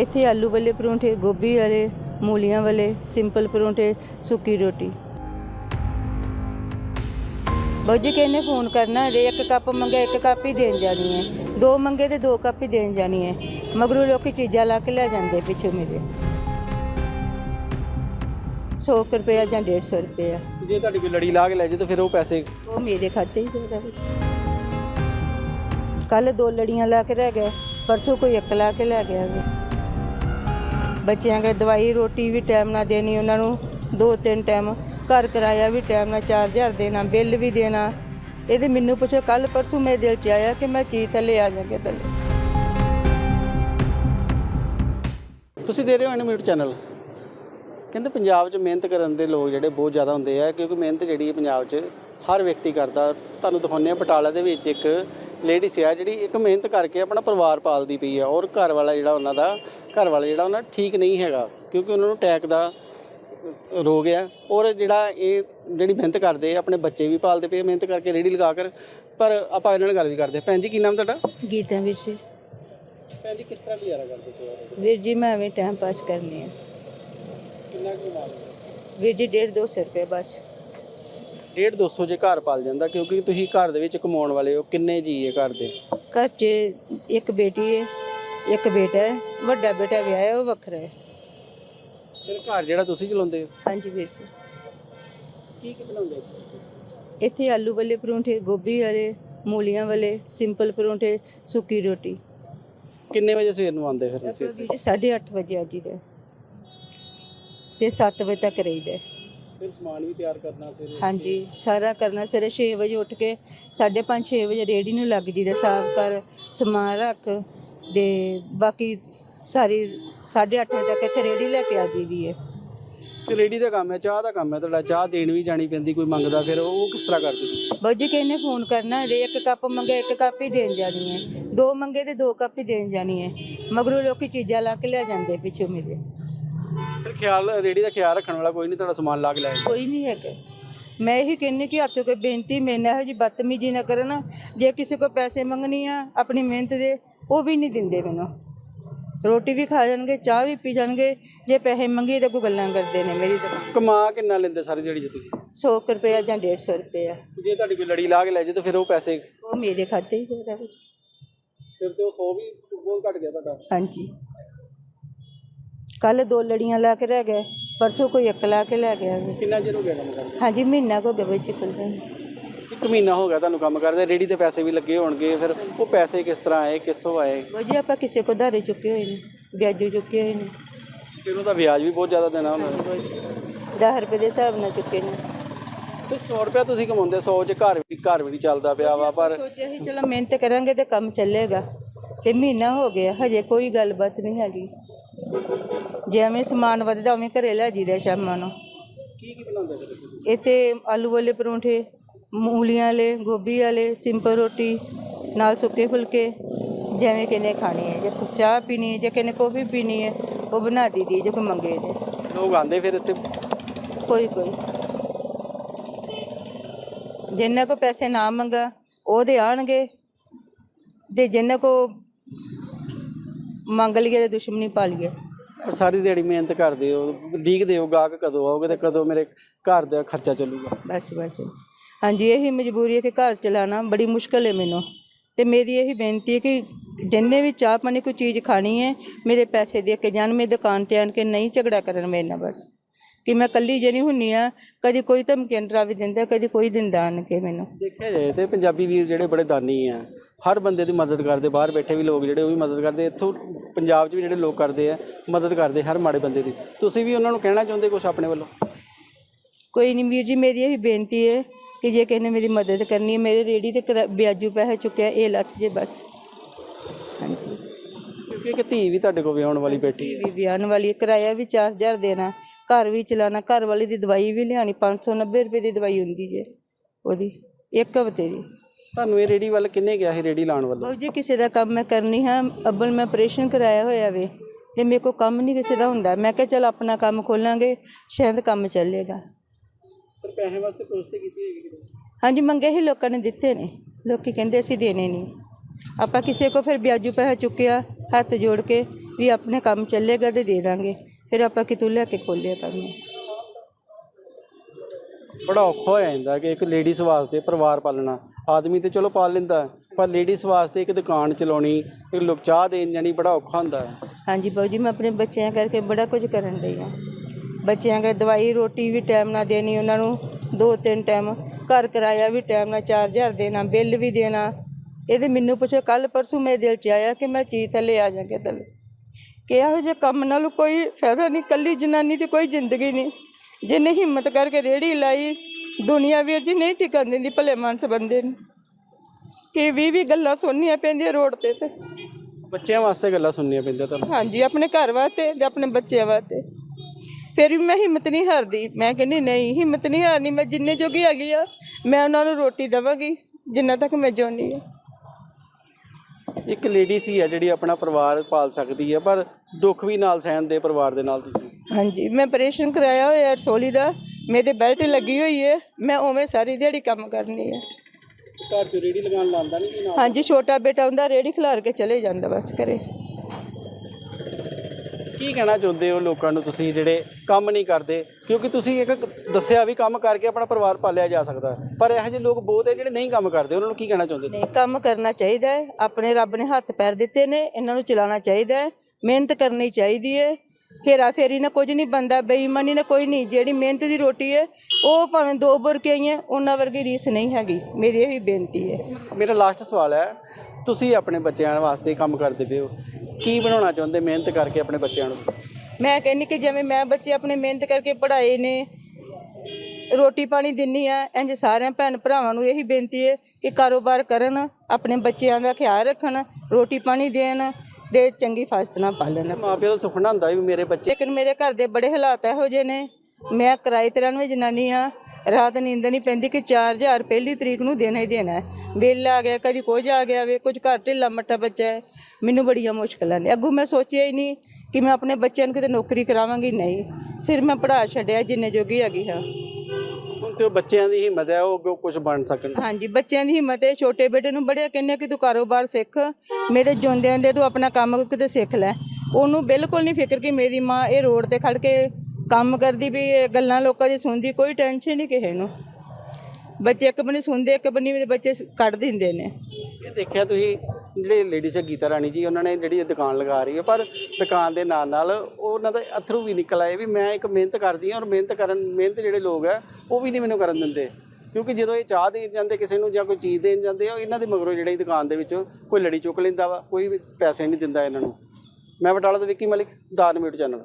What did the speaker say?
ਇੱਥੇ ਆਲੂ ਵਾਲੇ ਪਰੌਂਠੇ ਗੋਭੀ ਵਾਲੇ ਮੂਲੀਆਂ ਵਾਲੇ ਸਿੰਪਲ ਪਰੌਂਠੇ ਸੁੱਕੀ ਰੋਟੀ। ਬੋਜੀ ਕਹਿੰਨੇ ਫੋਨ ਕਰਨਾ ਜੇ ਇੱਕ ਕੱਪ ਮੰਗੇ ਇੱਕ ਕੱਪ ਹੀ ਦੇਣ ਜਾਣੀ ਹੈ। ਦੋ ਮੰਗੇ ਤੇ ਦੋ ਕੱਪ ਹੀ ਦੇਣ ਜਾਣੀ ਹੈ। ਮਗਰੋਂ ਲੋਕੀ ਚੀਜ਼ਾਂ ਲਾ ਕੇ ਲੈ ਜਾਂਦੇ ਪਿੱਛੋਂ ਮੇਰੇ। 100 ਰੁਪਇਆ ਜਾਂ 150 ਰੁਪਇਆ। ਜੇ ਤੁਹਾਡੀ ਕੋਈ ਲੜੀ ਲਾ ਕੇ ਲੈ ਜੇ ਤਾਂ ਫਿਰ ਉਹ ਪੈਸੇ ਉਹ ਮੇਰੇ ਖਾਤੇ ਹੀ ਚਲਾ ਵਿੱਚ। ਕੱਲ ਦੋ ਲੜੀਆਂ ਲਾ ਕੇ ਰਹਿ ਗਏ ਪਰਸੋਂ ਕੋਈ ਇੱਕ ਲਾ ਕੇ ਲੈ ਗਿਆ ਬੱਚਿਆਂ ਦੇ ਦਵਾਈ, ਰੋਟੀ ਵੀ ਟਾਈਮ ਨਾਲ ਦੇਣੀ ਉਹਨਾਂ ਨੂੰ, ਦੋ ਤਿੰਨ ਟਾਈਮ ਘਰ ਕਿਰਾਇਆ ਵੀ ਟਾਈਮ ਨਾਲ 4000 ਦੇਣਾ ਬਿੱਲ ਵੀ ਦੇਣਾ। ਇਹਦੇ ਮੈਨੂੰ ਪੁੱਛੋ ਕੱਲ ਪਰਸੋਂ ਮੇਰੇ ਦਿਲ 'ਚ ਆਇਆ ਕਿ ਮੈਂ ਚੀਜ਼ ਥੱਲੇ ਆ ਜਾਵਾਂਗੇ ਥੱਲੇ। ਤੁਸੀਂ ਦੇ ਰਹੇ ਹੋ ਐਨੀਮੇਟ ਚੈਨਲ ਕਹਿੰਦੇ ਪੰਜਾਬ 'ਚ ਮਿਹਨਤ ਕਰਨ ਦੇ ਲੋਕ ਜਿਹੜੇ ਬਹੁਤ ਜ਼ਿਆਦਾ ਹੁੰਦੇ ਆ, ਕਿਉਂਕਿ ਮਿਹਨਤ ਜਿਹੜੀ ਹੈ ਪੰਜਾਬ 'ਚ ਹਰ ਵਿਅਕਤੀ ਕਰਦਾ। ਤੁਹਾਨੂੰ ਦਿਖਾਉਂਦੇ ਆ ਬਟਾਲਾ ਦੇ ਵਿੱਚ ਇੱਕ ਲੇਡੀ ਆ ਜਿਹੜੀ ਇੱਕ ਮਿਹਨਤ ਕਰਕੇ ਆਪਣਾ ਪਰਿਵਾਰ ਪਾਲਦੀ ਪਈ ਆ ਔਰ ਘਰ ਵਾਲਾ ਜਿਹੜਾ ਉਹਨਾਂ ਦਾ ਘਰ ਵਾਲਾ ਜਿਹੜਾ ਉਹਨਾਂ ਠੀਕ ਨਹੀਂ ਹੈਗਾ ਕਿਉਂਕਿ ਉਹਨਾਂ ਨੂੰ ਅਟੈਕ ਦਾ ਰੋਗ ਆ ਔਰ ਜਿਹੜਾ ਇਹ ਜਿਹੜੀ ਮਿਹਨਤ ਕਰਦੇ ਆਪਣੇ ਬੱਚੇ ਵੀ ਪਾਲਦੇ ਪਏ ਮਿਹਨਤ ਕਰਕੇ ਰੇੜੀ ਲਗਾ ਕਰ ਪਰ ਆਪਾਂ ਇਹਨਾਂ ਨਾਲ ਗੱਲ ਵੀ ਕਰਦੇ। ਭੈਣ ਜੀ ਕੀ ਨਾਮ ਤੁਹਾਡਾ? ਗੀਤਾਂ ਵਿੱਚ ਭੈਣ ਜੀ ਕਿਸ ਤਰ੍ਹਾਂ ਗੁਜ਼ਾਰਾ ਕਰਦੇ ਹੋ? ਵੀਰ ਜੀ ਮੈਂ ਐਵੇਂ ਟਾਈਮ ਪਾਸ ਕਰਨੀ ਹੈ ਕਿੰਨਾ ਕੁ ਵੀਰ ਜੀ 1.5 200 ਰੁਪਏ ਬਸ। ਡੇਢ 200 ਜੇ ਘਰ ਪਾਲ ਜਾਂਦਾ ਕਿਉਂਕਿ ਤੁਸੀਂ ਘਰ ਦੇ ਵਿੱਚ ਕਮਾਉਣ ਵਾਲੇ ਹੋ ਕਿੰਨੇ ਜੀ ਹੈ ਘਰ ਦੇ? ਘਰ 'ਚ ਇੱਕ ਬੇਟੀ ਹੈ ਇੱਕ ਬੇਟਾ ਹੈ ਵੱਡਾ ਬੇਟਾ ਵਿਆਹਿਆ ਉਹ ਵੱਖਰਾ ਹੈ। ਫਿਰ ਘਰ ਜਿਹੜਾ ਤੁਸੀਂ ਚਲਾਉਂਦੇ ਹੋ? ਹਾਂਜੀ ਵੀਰ ਜੀ। ਕੀ ਕੀ ਬਣਾਉਂਦੇ ਹੋ? ਇੱਥੇ ਆਲੂ ਵਾਲੇ ਪਰੌਂਠੇ ਗੋਭੀ ਵਾਲੇ ਮੂਲੀਆਂ ਵਾਲੇ ਸਿੰਪਲ ਪਰੌਂਠੇ ਸੁੱਕੀ ਰੋਟੀ। ਕਿੰਨੇ ਵਜੇ ਸਵੇਰ ਨੂੰ ਆਉਂਦੇ ਫਿਰ ਤੁਸੀਂ ਇੱਥੇ? ਵੀਰ ਜੀ 8:30 ਵਜੇ ਆਜੀ ਦਾ ਤੇ 7 ਵਜੇ ਤੱਕ ਰਹੀਦਾ ਫਿਰ ਸਮਾਨ ਵੀ ਤਿਆਰ ਕਰਨਾ ਫਿਰ ਹਾਂਜੀ ਸਾਰਾ ਕਰਨਾ ਸਵੇਰੇ 6 ਵਜੇ ਉੱਠ ਕੇ 5:30 6 ਵਜੇ ਰੇੜੀ ਨੂੰ ਲੱਗ ਜੀਦਾ ਸਾਫ਼ ਕਰ ਸਮਾਨ ਰੱਖ ਦੇ ਬਾਕੀ ਸਾਰੀ 8:30 ਵਜੇ ਤੱਕ ਇੱਥੇ ਰੇੜੀ ਲੈ ਕੇ ਆ ਜੀਦੀ ਹੈ ਤੇ ਰੇੜੀ ਦਾ ਕੰਮ ਹੈ ਚਾਹ ਦਾ ਕੰਮ ਹੈ ਤੁਹਾਡਾ ਚਾਹ ਦੇਣ ਵੀ ਜਾਣੀ ਪੈਂਦੀ ਕੋਈ ਮੰਗਦਾ ਫਿਰ ਉਹ ਕਿਸ ਤਰ੍ਹਾਂ ਕਰਦੇ ਤੁਸੀਂ? ਬਾਜੀ ਕਹਿੰਨੇ ਫੋਨ ਕਰਨਾ ਜੇ ਇੱਕ ਕੱਪ ਮੰਗੇ ਇੱਕ ਕੱਪ ਹੀ ਦੇਣ ਜਾਣੀ ਹੈ ਦੋ ਮੰਗੇ ਤੇ ਦੋ ਕੱਪ ਹੀ ਦੇਣ ਜਾਣੀ ਹੈ ਮਗਰੋਂ ਲੋਕੀ ਚੀਜ਼ਾਂ ਲਾ ਕੇ ਲੈ ਜਾਂਦੇ ਪਿੱਛੋਂ ਮੇਰੇ ਫਿਰ ਖਿਆਲ ਰੇੜੀ ਦਾ ਖਿਆਲ ਰੱਖਣ ਵਾਲਾ ਕੋਈ ਨਹੀਂ ਤੁਹਾਡਾ ਸਮਾਨ ਲਾ ਕੇ ਲੈ ਕੋਈ ਨਹੀਂ ਹੈਗਾ। ਮੈਂ ਇਹੀ ਕਹਿੰਨੀ ਕਿ ਹੱਥੋਂ ਕੋਈ ਬੇਨਤੀ ਮੇਰੇ ਨਾਲ ਇਹੋ ਜੀ ਬਦਤਮੀਜੀ ਨਾ ਕਰਨ। ਜੇ ਕਿਸੇ ਕੋ ਪੈਸੇ ਮੰਗਣੀ ਆ ਆਪਣੀ ਮਿਹਨਤ ਦੇ ਉਹ ਵੀ ਨਹੀਂ ਦਿੰਦੇ ਮੈਨੂੰ। ਰੋਟੀ ਵੀ ਖਾ ਜਾਣਗੇ ਚਾਹ ਵੀ ਪੀ ਜਾਣਗੇ। ਜੇ ਪੈਸੇ ਮੰਗੀ ਤਾਂ ਕੋਈ ਗੱਲਾਂ ਕਰਦੇ ਨੇ ਮੇਰੀ ਦੁਕਾਨ ਕਮਾ ਕਿੰਨਾ ਲੈਂਦੇ ਸਾਰੀ ਦਿਹਾੜੀ 'ਚ ਤੁਸੀਂ? 100 ਰੁਪਇਆ ਜਾਂ 150 ਰੁਪਇਆ। ਜੇ ਤੁਹਾਡੀ ਕੋਈ ਲੜੀ ਲਾ ਕੇ ਲੈ ਜੇ ਤਾਂ ਫਿਰ ਉਹ ਪੈਸੇ ਉਹ ਮੇਰੇ ਖਾਤੇ ਹੀ ਸਾਰਾ ਕੁਝ ਫਿਰ ਤੇ ਉਹ 100 ਵੀ ਬਹੁਤ ਘਟ ਗਿਆ ਤੁਹਾਡਾ। ਹਾਂਜੀ। ਕੱਲ ਦੋ ਲੜੀਆਂ ਲਾ ਕੇ ਰਹਿ ਗਏ ਪਰਸੋਂ ਕੋਈ ਇੱਕ ਲਾ ਕੇ ਲੈ ਗਿਆ। ਕਿੰਨਾ ਚਿਰ ਹੋ ਗਿਆ ਕੰਮ ਕਰਦੇ? ਹਾਂਜੀ ਮਹੀਨਾ ਕੋ ਗਵੇ ਚਿਕਲਦੇ ਇੱਕ ਮਹੀਨਾ ਹੋ ਗਿਆ ਤੁਹਾਨੂੰ ਕੰਮ ਕਰਦੇ ਰੇੜੀ ਤੇ ਪੈਸੇ ਵੀ ਲੱਗੇ ਹੋਣਗੇ ਫਿਰ ਉਹ ਪੈਸੇ ਕਿਸ ਤਰ੍ਹਾਂ ਆਏ ਕਿੱਥੋਂ ਆਏ? ਉਹ ਜੀ ਆਪਾਂ ਕਿਸੇ ਕੋ ਧਾਰੇ ਚੁੱਕੇ ਹੋਏ ਨੇ ਵਿਆਜੂ ਚੁੱਕੇ ਹੋਏ ਨੇ। ਫਿਰ ਉਹਦਾ ਵਿਆਜ ਵੀ ਬਹੁਤ ਜ਼ਿਆਦਾ ਦੇਣਾ ਹੁੰਦਾ। 10 ਰੁਪਏ ਦੇ ਹਿਸਾਬ ਨਾਲ ਚੁੱਕੇ ਨੇ। ਤੇ 100 ਰੁਪਏ ਤੁਸੀਂ ਕਮਾਉਂਦੇ 100 ਚ ਘਰ ਵੀ ਘਰ ਵੀ ਨਹੀਂ ਚੱਲਦਾ ਪਿਆ ਵਾ ਪਰ ਸੋਚਿਆ ਸੀ ਚਲੋ ਮਿਹਨਤ ਕਰਾਂਗੇ ਤੇ ਕੰਮ ਚੱਲੇਗਾ। ਤੇ ਮਹੀਨਾ ਹੋ ਗਿਆ ਹਜੇ ਕੋਈ ਗੱਲਬਾਤ ਨਹੀਂ ਹੈਗੀ। ਜਿਵੇਂ ਸਮਾਨ ਵੱਧਦਾ ਉਵੇਂ ਘਰੇ ਲੈ ਜੀਦਾ ਸ਼ਾਮਾਂ ਨੂੰ। ਕੀ ਕੀ ਬਣਾਉਂਦੇ ਤੁਸੀਂ ਇੱਥੇ ਆਲੂ ਵਾਲੇ ਪਰੌਂਠੇ ਮੂਲੀਆਂ ਵਾਲੇ ਗੋਭੀ ਵਾਲੇ ਸਿੰਪਲ ਰੋਟੀ ਨਾਲ ਸੁੱਕੇ ਫੁਲਕੇ ਜਿਵੇਂ ਕਿਨੇ ਖਾਣੀ ਹੈ ਜੇ ਚਾਹ ਪੀਣੀ ਹੈ ਜੇ ਕਿਨੇ ਕੌਫੀ ਪੀਣੀ ਹੈ ਉਹ ਬਣਾ ਦੀਦੀ ਜੇ ਕੋਈ ਮੰਗੇ ਤੇ। ਲੋਕ ਆਂਦੇ ਫਿਰ ਇੱਥੇ। ਕੋਈ ਕੋਈ। ਜਿੰਨਾ ਕੋ ਪੈਸੇ ਨਾ ਮੰਗਾ ਉਹਦੇ ਆਣਗੇ। ਤੇ ਜਿੰਨਾ ਕੋ ਮੰਗ ਲਈਏ ਤੇ ਦੁਸ਼ਮਣੀ ਪਾ ਲਈਏ। ਸਾਰੀ ਦਿਹਾੜੀ ਮਿਹਨਤ ਕਰਦੇ ਹੋ ਡੀਕਦੇ ਹੋ ਗਾਹਕ ਕਦੋਂ ਆਓਗੇ ਤੇ ਕਦੋਂ ਮੇਰੇ ਘਰ ਦਾ ਖਰਚਾ ਚੱਲੂਗਾ? ਬਸ ਬਸ। ਹਾਂਜੀ ਇਹੀ ਮਜਬੂਰੀ ਹੈ ਕਿ ਘਰ ਚਲਾਉਣਾ ਬੜੀ ਮੁਸ਼ਕਲ ਹੈ ਮੈਨੂੰ। ਤੇ ਮੇਰੀ ਇਹੀ ਬੇਨਤੀ ਹੈ ਕਿ ਜਿੰਨੇ ਵੀ ਚਾਹ ਪਾਣੀ ਕੋਈ ਚੀਜ਼ ਖਾਣੀ ਹੈ ਮੇਰੇ ਪੈਸੇ ਦੇ ਕੇ ਜਾਣ ਮੇਰੀ ਦੁਕਾਨ ਤੇ ਆਣ ਕੇ ਨਹੀਂ ਝਗੜਾ ਕਰਨ ਮੇਰੇ ਨਾਲ ਬਸ। ਕਿ ਮੈਂ ਕੱਲੀ ਜਣੀ ਹੁੰਨੀ ਆ ਕਦੀ ਕੋਈ ਧਮਕੀਆਂ ਡਰਾਵੇ ਦਿੰਦਾ ਕਦੀ ਕੋਈ ਦਿੰਦਾ ਆਣ ਕੇ ਮੈਨੂੰ। ਦੇਖਿਆ ਜਾਏ ਤੇ ਪੰਜਾਬੀ ਵੀਰ ਜਿਹੜੇ ਬੜੇ ਦਾਨੀ ਆ ਹਰ ਬੰਦੇ ਦੀ ਮਦਦ ਕਰਦੇ ਬਾਹਰ ਬੈਠੇ ਵੀ ਲੋਕ ਜਿਹੜੇ ਉਹ ਵੀ ਮਦਦ ਕਰਦੇ ਇੱਥੋਂ ਪੰਜਾਬ 'ਚ ਵੀ ਜਿਹੜੇ ਲੋਕ ਕਰਦੇ ਆ ਮਦਦ ਕਰਦੇ ਹਰ ਮਾੜੇ ਬੰਦੇ ਦੀ। ਤੁਸੀਂ ਵੀ ਉਹਨਾਂ ਨੂੰ ਕਹਿਣਾ ਚਾਹੁੰਦੇ ਕੁਝ ਆਪਣੇ ਵੱਲੋਂ? ਕੋਈ ਨਹੀਂ ਵੀਰ ਜੀ ਮੇਰੀ ਇਹ ਬੇਨਤੀ ਹੈ ਕਿ ਜੇ ਕਿਸੇ ਨੇ ਮੇਰੀ ਮਦਦ ਕਰਨੀ ਹੈ ਮੇਰੇ ਰੇੜੀ ਤੇ ਕਿਰਾ- ਵਿਆਜੂ ਪੈਸੇ ਚੁੱਕਿਆ ਇਹ ਲੱਥ ਜੇ ਬਸ। ਹਾਂਜੀ। ਕਿਉਂਕਿ ਇੱਕ ਧੀ ਵੀ ਤੁਹਾਡੇ ਕੋਲ ਵਿਆਹਣ ਵਾਲੀ ਬੈਠੀ ਹੈ ਵੀ ਵਿਆਹਨ ਵਾਲੀ ਕਿਰਾਇਆ ਵੀ 4000 ਦੇਣਾ। ਘਰ ਵੀ ਚਲਾਣਾ ਘਰ ਵਾਲੀ ਦੀ ਦਵਾਈ ਵੀ ਲਿਆਣੀ 590 ਰੁਪਏ ਦੀ ਦਵਾਈ ਹੁੰਦੀ ਜੇ ਉਹਦੀ ਇੱਕ ਹਫ਼ਤੇ ਦੀ। ਤੁਹਾਨੂੰ ਇਹ ਰੇੜੀ ਵੱਲ ਕਿੰਨੇ ਗਿਆ ਸੀ ਰੇੜੀ ਲਾਉਣ ਵੱਲੋਂ? ਬਹੁ ਜੇ ਕਿਸੇ ਦਾ ਕੰਮ ਮੈਂ ਕਰਨੀ ਹਾਂ ਅੱਬਲ ਮੈਂ ਆਪਰੇਸ਼ਨ ਕਰਾਇਆ ਹੋਇਆ ਵੇ ਤੇ ਮੇਰੇ ਕੋ ਕੰਮ ਨਹੀਂ ਕਿਸੇ ਦਾ ਹੁੰਦਾ। ਮੈਂ ਕਿਹਾ ਚਲ ਆਪਣਾ ਕੰਮ ਖੋਲਾਂਗੇ ਸ਼ਾਇਦ ਕੰਮ ਚੱਲੇਗਾ। ਪਰ ਪੈਸੇ ਵਾਸਤੇ ਪੁਲਿਸ ਤੇ ਕੀਤੀ ਹੈਗੀ ਹਾਂਜੀ ਮੰਗੇ ਹੀ ਲੋਕਾਂ ਨੇ ਦਿੱਤੇ ਨੇ। ਲੋਕੀ ਕਹਿੰਦੇ ਅਸੀਂ ਦੇਣੇ ਨਹੀਂ ਆਪਾਂ ਕਿਸੇ ਕੋ ਫਿਰ ਵਿਆਜੂ ਪੈਸਾ ਚੁੱਕਿਆ ਹੱਥ ਜੋੜ ਕੇ ਵੀ ਆਪਣੇ ਕੰਮ ਚੱਲੇਗਾ ਤੇ ਦੇ ਦਾਂਗੇ। ਫਿਰ ਆਪਾਂ ਕਿਤੋਂ ਲੈ ਕੇ ਖੋਲਿਆ ਕੰਮ। ਬੜਾ ਔਖਾ ਹੋ ਜਾਂਦਾ ਕਿ ਇੱਕ ਲੇਡੀਜ਼ ਵਾਸਤੇ ਪਰਿਵਾਰ ਪਾਲਣਾ। ਆਦਮੀ ਤੇ ਚਲੋ ਪਾਲ ਲੈਂਦਾ ਪਰ ਲੇਡੀਜ਼ ਵਾਸਤੇ ਇੱਕ ਦੁਕਾਨ ਚਲਾਉਣੀ ਇੱਕ ਲੋਕ ਚਾਹ ਦੇਣ ਜਾਣੀ ਬੜਾ ਔਖਾ ਹੁੰਦਾ ਹੈ। ਹਾਂਜੀ ਬਾਊ ਜੀ ਮੈਂ ਆਪਣੇ ਬੱਚਿਆਂ ਕਰਕੇ ਬੜਾ ਕੁਝ ਕਰਨ ਰਹੀ ਹਾਂ। ਬੱਚਿਆਂ ਦਾ ਦਵਾਈ ਰੋਟੀ ਵੀ ਟਾਈਮ ਨਾਲ ਦੇਣੀ ਉਹਨਾਂ ਨੂੰ ਦੋ ਤਿੰਨ ਟਾਈਮ ਘਰ ਕਿਰਾਇਆ ਵੀ ਟਾਈਮ ਨਾਲ 4000 ਦੇਣਾ ਬਿੱਲ ਵੀ ਦੇਣਾ। ਇਹਦੇ ਮੈਨੂੰ ਪੁੱਛੋ ਕੱਲ ਪਰਸੋਂ ਮੇਰੇ ਦਿਲ 'ਚ ਆਇਆ ਕਿ ਮੈਂ ਚੀਜ਼ ਥੱਲੇ ਆ ਜਾਂਗੇ ਥੱਲੇ ਕਿ ਇਹੋ ਜਿਹੇ ਕੰਮ ਨਾਲ ਕੋਈ ਫਾਇਦਾ ਨਹੀਂ ਕੱਲੀ ਜਨਾਨੀ ਦੀ ਕੋਈ ਜ਼ਿੰਦਗੀ ਨਹੀਂ। ਜਿਹਨੇ ਹਿੰਮਤ ਕਰਕੇ ਰੇੜੀ ਲਾਈ ਦੁਨੀਆ ਵੀਰ ਜੀ ਨਹੀਂ ਟਿਕਣ ਦਿੰਦੀ ਭਲੇ ਮਾਨਸ ਬੰਦੇ ਨੂੰ। ਕਿ ਵੀ ਵੀ ਗੱਲਾਂ ਸੁਣਨੀਆਂ ਪੈਂਦੀਆਂ ਰੋਡ ਤੇ ਤੇ। ਬੱਚਿਆਂ ਵਾਸਤੇ ਗੱਲਾਂ ਸੁਣਨੀਆਂ ਪੈਂਦੀਆਂ ਤੁਹਾਨੂੰ? ਹਾਂਜੀ ਆਪਣੇ ਘਰ ਵਾਸਤੇ ਤੇ ਆਪਣੇ ਬੱਚਿਆਂ ਵਾਸਤੇ। ਫਿਰ ਵੀ ਮੈਂ ਹਿੰਮਤ ਨਹੀਂ ਹਾਰਦੀ। ਮੈਂ ਕਹਿੰਦੀ ਨਹੀਂ ਹਿੰਮਤ ਨਹੀਂ ਹਾਰਨੀ। ਮੈਂ ਜਿੰਨੇ ਜੋਗੀ ਹੈਗੀ ਆ ਮੈਂ ਉਹਨਾਂ ਨੂੰ ਰੋਟੀ ਦੇਵਾਂਗੀ ਜਿੰਨਾ ਤੱਕ ਮੈਂ ਜਿਉਂਦੀ ਆ। ਇੱਕ ਲੇਡੀ ਸੀ ਹੈ ਜਿਹੜੀ ਆਪਣਾ ਪਰਿਵਾਰ ਪਾਲ ਸਕਦੀ ਹੈ ਪਰ ਦੁੱਖ ਵੀ ਨਾਲ ਸਹਿਣ ਦੇ ਪਰਿਵਾਰ ਦੇ ਨਾਲ ਤੁਸੀਂ। ਹਾਂਜੀ ਮੈਂ ਆਪਰੇਸ਼ਨ ਕਰਾਇਆ ਹੋਇਆ ਰਸੋਲੀ ਦਾ ਮੇਰੇ ਬੈਲਟ ਲੱਗੀ ਹੋਈ ਹੈ ਮੈਂ ਉਵੇਂ ਸਾਰੀ ਦਿਹਾੜੀ ਕੰਮ ਕਰਨੀ ਹੈ ਘਰ ਚ ਰੇੜੀ ਲਗਾਉਣ ਲਾਉਂਦਾ ਨਹੀਂ ਜੀ ਹਾਂਜੀ ਛੋਟਾ ਬੇਟਾ ਹੁੰਦਾ ਰੇੜੀ ਖਿਲਾਰ ਕੇ ਚਲੇ ਜਾਂਦਾ ਬਸ ਘਰੇ। ਕੀ ਕਹਿਣਾ ਚਾਹੁੰਦੇ ਹੋ ਲੋਕਾਂ ਨੂੰ ਤੁਸੀਂ ਜਿਹੜੇ ਕੰਮ ਨਹੀਂ ਕਰਦੇ? ਕਿਉਂਕਿ ਤੁਸੀਂ ਇੱਕ ਦੱਸਿਆ ਵੀ ਕੰਮ ਕਰਕੇ ਆਪਣਾ ਪਰਿਵਾਰ ਪਾਲਿਆ ਜਾ ਸਕਦਾ। ਹੈ। ਪਰ ਇਹੋ ਜਿਹੇ ਲੋਕ ਬਹੁਤ ਹੈ ਜਿਹੜੇ ਨਹੀਂ ਕੰਮ ਕਰਦੇ। ਉਹਨਾਂ ਨੂੰ ਕੀ ਕਹਿਣਾ ਚਾਹੁੰਦੇ ਨਹੀਂ ਕੰਮ ਕਰਨਾ ਚਾਹੀਦਾ ਹੈ। ਆਪਣੇ ਰੱਬ ਨੇ ਹੱਥ ਪੈਰ ਦਿੱਤੇ ਨੇ। ਇਹਨਾਂ ਨੂੰ ਚਲਾਉਣਾ ਚਾਹੀਦਾ ਹੈ। ਮਿਹਨਤ ਕਰਨੀ ਚਾਹੀਦੀ ਹੈ। ਹੇਰਾ ਫੇਰੀ ਨਾਲ ਕੁਝ ਨਹੀਂ ਬੰਦਾ ਬੇਈਮਾਨੀ ਨਾਲ ਕੋਈ ਨਹੀਂ। ਜਿਹੜੀ ਮਿਹਨਤ ਦੀ ਰੋਟੀ ਹੈ ਉਹ ਭਾਵੇਂ ਦੋ ਬੁਰਕੇ ਆਈਆਂ ਉਹਨਾਂ ਵਰਗੀ ਰੀਸ ਨਹੀਂ ਹੈਗੀ। ਮੇਰੀ ਇਹ ਬੇਨਤੀ ਹੈ। ਮੇਰਾ ਲਾਸਟ ਸਵਾਲ ਹੈ। ਤੁਸੀਂ ਆਪਣੇ ਬੱਚਿਆਂ ਵਾਸਤੇ ਕੰਮ ਕਰਦੇ ਪਏ ਹੋ। ਕੀ ਬਣਾਉਣਾ ਚਾਹੁੰਦੇ? ਮਿਹਨਤ ਕਰਕੇ ਆਪਣੇ ਬੱਚਿਆਂ ਨੂੰ? ਮੈਂ ਕਹਿੰਨੀ ਕਿ ਜਿਵੇਂ ਮੈਂ ਬੱਚੇ ਆਪਣੇ ਮਿਹਨਤ ਕਰਕੇ ਪੜ੍ਹਾਏ ਨੇ ਰੋਟੀ ਪਾਣੀ ਦਿੰਨੀ ਆ ਇੰਜ ਸਾਰਿਆਂ ਭੈਣ ਭਰਾਵਾਂ ਨੂੰ ਇਹੀ ਬੇਨਤੀ ਹੈ ਕਿ ਕਾਰੋਬਾਰ ਕਰਨ ਆਪਣੇ ਬੱਚਿਆਂ ਦਾ ਖਿਆਲ ਰੱਖਣ ਰੋਟੀ ਪਾਣੀ ਦੇਣ ਤੇ ਚੰਗੀ ਫਸਤ ਨਾਲ ਪਾਲਣ। ਮਾਪਿਆਂ ਦਾ ਸੁਪਨਾ ਹੁੰਦਾ ਵੀ ਮੇਰੇ ਬੱਚੇ ਲੇਕਿਨ ਮੇਰੇ ਘਰ ਦੇ ਬੜੇ ਹਾਲਾਤ ਇਹੋ ਜਿਹੇ ਨੇ। ਮੈਂ ਕਿਰਾਏ ਤੇ ਰਹਿਣ ਵਾਲੀ ਜਨਾਨੀ ਆ। ਰਾਤ ਨੀਂਦ ਨਹੀਂ ਪੈਂਦੀ ਕਿ 4000 ਪਹਿਲੀ ਤਰੀਕ ਨੂੰ ਦੇਣਾ ਹੀ ਦੇਣਾ ਹੈ। ਬਿੱਲ ਆ ਗਿਆ ਕਦੀ ਕੁਝ ਆ ਗਿਆ ਵੇ ਕੁਝ ਘਰ ਢਿੱਲਾ ਮੱਠਾ ਬੱਚਾ ਹੈ। ਮੈਨੂੰ ਬੜੀਆਂ ਮੁਸ਼ਕਲਾਂ ਨੇ। ਅੱਗੋਂ ਮੈਂ ਸੋਚਿਆ ਹੀ ਨਹੀਂ ਕਿ ਮੈਂ ਆਪਣੇ ਬੱਚਿਆਂ ਨੂੰ ਕਿਤੇ ਨੌਕਰੀ ਕਰਾਵਾਂਗੀ ਨਹੀਂ। ਸਿਰ ਮੈਂ ਪੜ੍ਹਾ ਛੱਡਿਆ ਜਿੰਨੇ ਜੋਗੀ ਹੈਗੀ ਹਾਂ। ਹੁਣ ਤੇ ਉਹ ਬੱਚਿਆਂ ਦੀ ਹਿੰਮਤ ਹੈ ਉਹ ਅੱਗੋਂ ਕੁਝ ਬਣ ਸਕਣ। ਹਾਂਜੀ ਬੱਚਿਆਂ ਦੀ ਹਿੰਮਤ ਹੈ। ਛੋਟੇ ਬੇਟੇ ਨੂੰ ਬੜਿਆ ਕਹਿੰਦੇ ਕਿ ਤੂੰ ਕਾਰੋਬਾਰ ਸਿੱਖ। ਮੇਰੇ ਜਿਉਂਦਿਆਂ ਦੇ ਤੂੰ ਆਪਣਾ ਕੰਮ ਕਿਤੇ ਸਿੱਖ ਲੈ। ਉਹਨੂੰ ਬਿਲਕੁਲ ਨਹੀਂ ਫਿਕਰ ਕਿ ਮੇਰੀ ਮਾਂ ਇਹ ਰੋਡ ਤੇ ਖੜ ਕੇ ਕੰਮ ਕਰਦੀ ਵੀ ਇਹ ਗੱਲਾਂ ਲੋਕਾਂ ਦੀ ਸੁਣਦੀ, ਕੋਈ ਟੈਨਸ਼ਨ ਨਹੀਂ ਕਿਸੇ ਨੂੰ। ਬੱਚੇ ਇੱਕ ਬਣੀ ਸੁਣਦੇ, ਇੱਕ ਬਣੀ ਮੇਰੇ ਬੱਚੇ ਕੱਢ ਦਿੰਦੇ ਨੇ। ਇਹ ਦੇਖਿਆ ਤੁਸੀਂ, ਜਿਹੜੇ ਲੇਡੀਜ਼ ਹੈ ਗੀਤਾ ਰਾਣੀ ਜੀ, ਉਹਨਾਂ ਨੇ ਜਿਹੜੀ ਇਹ ਦੁਕਾਨ ਲਗਾ ਰਹੀ ਹੈ ਪਰ ਦੁਕਾਨ ਦੇ ਨਾਲ ਨਾਲ ਉਹਨਾਂ ਦੇ ਅਥਰੂ ਵੀ ਨਿਕਲ ਆਏ ਵੀ ਮੈਂ ਇੱਕ ਮਿਹਨਤ ਕਰਦੀ ਹਾਂ ਔਰ ਮਿਹਨਤ ਕਰਨ, ਮਿਹਨਤ ਜਿਹੜੇ ਲੋਕ ਹੈ ਉਹ ਵੀ ਨਹੀਂ ਮੈਨੂੰ ਕਰਨ ਦਿੰਦੇ। ਕਿਉਂਕਿ ਜਦੋਂ ਇਹ ਚਾਹ ਦੇਣ ਜਾਂਦੇ ਕਿਸੇ ਨੂੰ ਜਾਂ ਕੋਈ ਚੀਜ਼ ਦੇਣ ਜਾਂਦੇ ਆ ਇਹਨਾਂ ਦੇ ਮਗਰੋਂ ਜਿਹੜੀ ਦੁਕਾਨ ਦੇ ਵਿੱਚ ਕੋਈ ਲੜੀ ਚੁੱਕ ਲੈਂਦਾ ਵਾ, ਕੋਈ ਵੀ ਪੈਸੇ ਨਹੀਂ ਦਿੰਦਾ ਇਹਨਾਂ ਨੂੰ। ਮੈਂ ਬਟਾਲਾ ਤੋਂ ਵਿੱਕੀ ਮਲਿਕ ਦਾਰ ਮੀਟ ਚੈਨਲ।